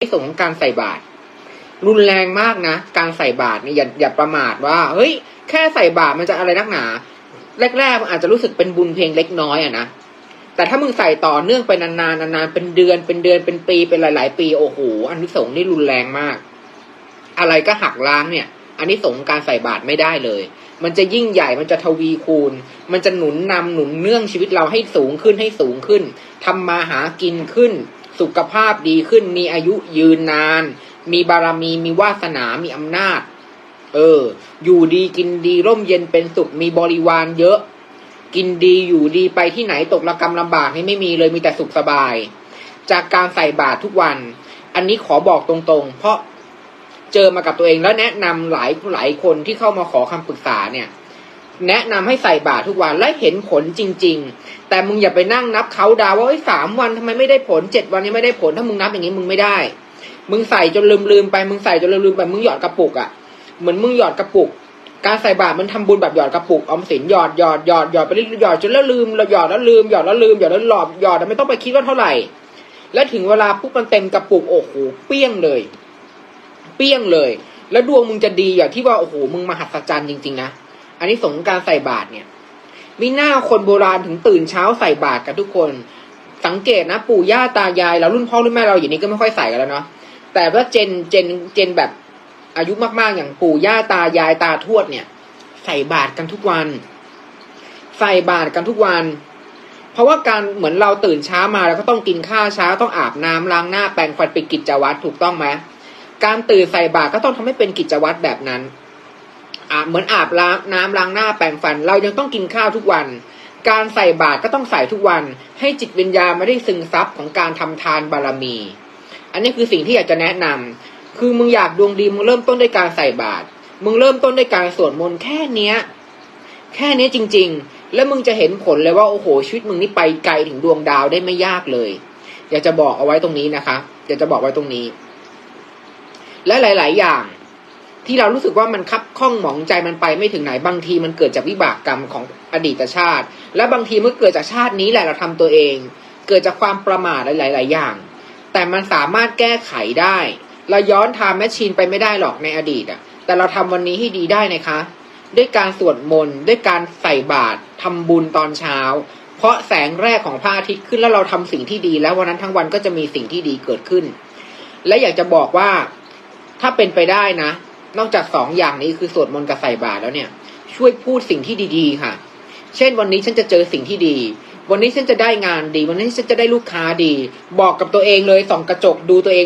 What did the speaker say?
ในส่วนของการใส่บาตรรุนแรงมากนะ การใส่บาตรเนี่ยอย่าอย่าประมาทว่าเฮ้ยแค่ใส่บาตรมันจะอะไรนักหนา แรกๆมันอาจจะรู้สึกเป็นบุญเพียงเล็กน้อยอะนะแต่ถ้ามึงใส่ต่อเนื่องไปนานๆนานๆเป็นเดือนเป็นเดือนเป็นปีเป็นหลาย ๆ ปีโอ้โหอันนี้สงนี่รุนแรงมาก อะไรก็หักล้างเนี่ย อันนี้สงการใส่บาตรไม่ได้เลย มันจะยิ่งใหญ่มันจะทวีคูณ มันจะหนุนนำหนุนเนื่องชีวิตเราให้สูงขึ้นให้สูงขึ้นทำมาหากินขึ้น สุขภาพดีขึ้น มีอายุยืนนาน มีบารมี มีวาสนา มีอำนาจ เออ อยู่ดีกินดีร่มเย็นเป็นสุข มีบริวารเยอะ กินดีอยู่ดีไปที่ไหนตกระกรรมลำบากนี่ไม่มีเลยมีแต่สุขสบาย จากการใส่บาตรทุกวัน อันนี้ขอบอกตรงๆ เพราะเจอมากับตัวเองแล้วแนะนำหลายหลายคนที่เข้ามาขอคำปรึกษาเนี่ย แนะนำให้ใส่บาตรทุกวันและเห็นผลจริง ๆ แต่มึงอย่าไปนั่งนับเขาดาวว่าเอ้ยสามวันทำไมไม่ได้ผลเจ็ดวันยังไม่ได้ผลถ้ามึงนับอย่างนี้มึงไม่ได้ มึงใส่จนลืมลืมไปมึงใส่จนลืมลืมไปมึงหยอดกระปุกอะ่ะเหมือนมึงหยอดกระปุก การใส่บาตรมันทำบุญแบบหยอดกระปุกออมสินหยอดหยอดหยอดหยอดไปเรื่อยหยอดจนแล้วลืมแล้วหยอดแล้วลืมหยอดแล้วลืมหยอดแล้วหลอดหยอดแล้วไม่ต้องไปคิดว่าเท่าไหร่ แล้วถึงเวลาปุ๊บมันเต็มกระปุกโอ้โหเปี้ยงเลย เปี้ยงเลย แล้วดวงมึงจะดีอย่างที่ว่าโอ้โหมึงมหัศจรรย์จริงๆนะ อันนี้สงการใส่บาตรเนี่ยมีหน้าคนโบราณถึงตื่นเช้าใส่บาตรกันทุกคน สังเกตนะปู่ย่าตายายเรารุ่นพ่อรุ่นแม่เราอย่างนี้ก็ไม่ค่อยใส่กันแล้วเนาะแต่ว่าเจนเจนเจนแบบอายุมากๆอย่างปู่ย่าตายายตาทวดเนี่ย ใส่บาตรกันทุกวัน ใส่บาตรกันทุกวัน เพราะว่าการเหมือนเราตื่นเช้ามาแล้วก็ต้องกินข้าวเช้าต้องอาบน้ำล้างหน้าแปรงฟันเป็นกิจวัตรถูกต้องไหมการตื่นใส่บาตรก็ต้องทำให้เป็นกิจวัตรแบบนั้น อาบเหมือนอาบล้างน้ำล้างหน้าแปรงฟัน เรายังต้องกินข้าวทุกวัน การใส่บาตรก็ต้องใส่ทุกวัน ให้จิตวิญญาณไม่ได้ซึงซับของการทำทานบารมี อันนี้คือสิ่งที่อยากจะแนะนำคือมึงอยากดวงดีมึงเริ่มต้นด้วยการใส่บาตรมึงเริ่มต้นด้วยการสวดมนต์แค่เนี้ย แค่นี้จริง ๆ แล้วมึงจะเห็นผลเลยว่าโอ้โหชีวิตมึงนี่ไปไกลถึงดวงดาวได้ไม่ยากเลย อยากจะบอกเอาไว้ตรงนี้นะคะอยากจะบอกไว้ตรงนี้ และหลาย ๆ อย่าง ที่เรารู้สึกว่ามันคับข้องหมองใจมันไปไม่ถึงไหนบางทีมันเกิดจากวิบากกรรมของอดีตชาติ และบางทีมันเกิดจากชาตินี้แหละเราทำตัวเอง เกิดจากความประมาทหลาย ๆ อย่าง แต่มันสามารถแก้ไขได้ เราย้อนไทม์แมชชีนไปไม่ได้หรอกในอดีตอะแต่เราทำวันนี้ให้ดีได้นะคะ ด้วยการสวดมนต์ด้วยการใส่บาตรทำบุญตอนเช้า เพราะแสงแรกของพระอาทิตย์ขึ้นแล้วเราทำสิ่งที่ดี แล้ววันนั้นทั้งวันก็จะมีสิ่งที่ดีเกิดขึ้น และอยากจะบอกว่าถ้าเป็นไปได้นะ นอกจากสองอย่างนี้คือสวดมนต์กับใส่บาตรแล้วเนี่ย ช่วยพูดสิ่งที่ดีๆ ค่ะ เช่นวันนี้ฉันจะเจอสิ่งที่ดี วันนี้ฉันจะได้งานดี วันนี้ฉันจะได้ลูกค้าดี บอกกับตัวเองเลยส่องกระจกดูตัวเอง